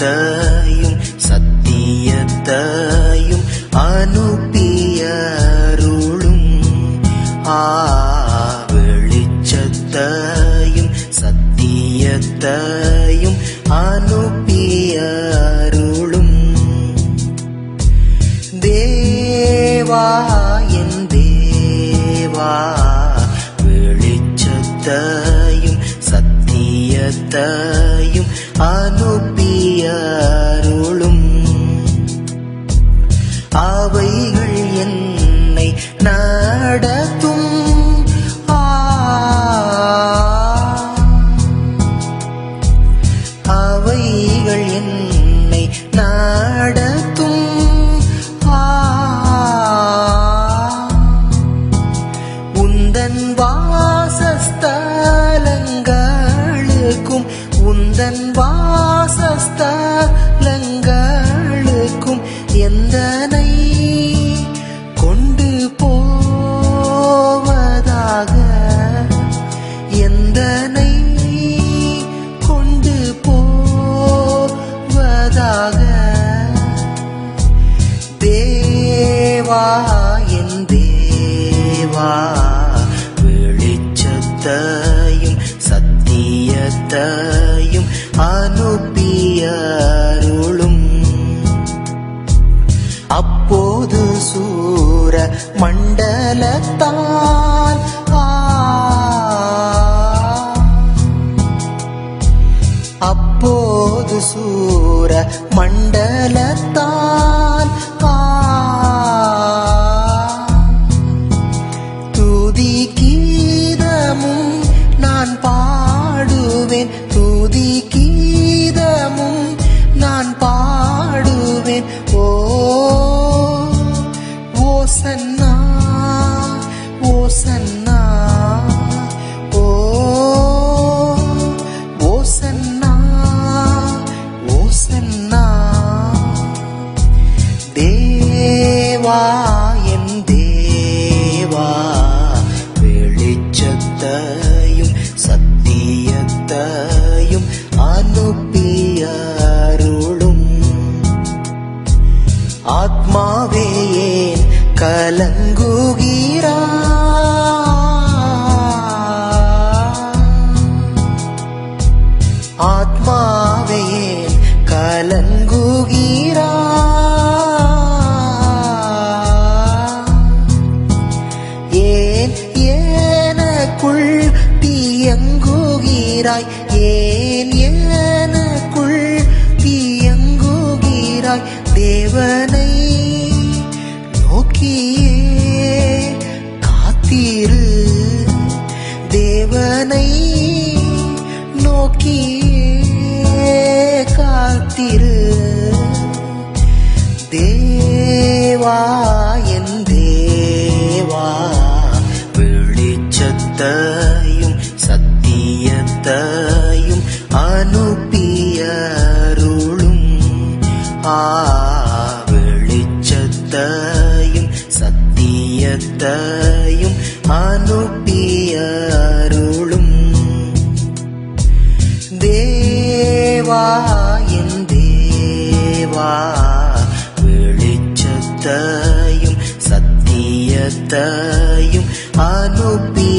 ஞானத்தையும் சத்தியத்தையும் அனுப்பிய அருளும் ஆ வெளிச்சத்தையும் சத்தியத்தையும் அனுப்பிய அருளும். தேவா என் தேவா வெளிச்சத்தையும் தன் வாசஸ்தலங்கள் மண்டலத்தான் துதி கீதமும் நான் பாடுவேன். தீயங்குகிறாய் தேவனை நோக்கியே காத்தீரு. தேவனை நோக்கியே காத்திரு. தேவா சத்தியத்தையும் அனுப்பியருளும் தேவா என் தேவா வெளிச்சத்தையும் சத்தியத்தையும் அனுப்பி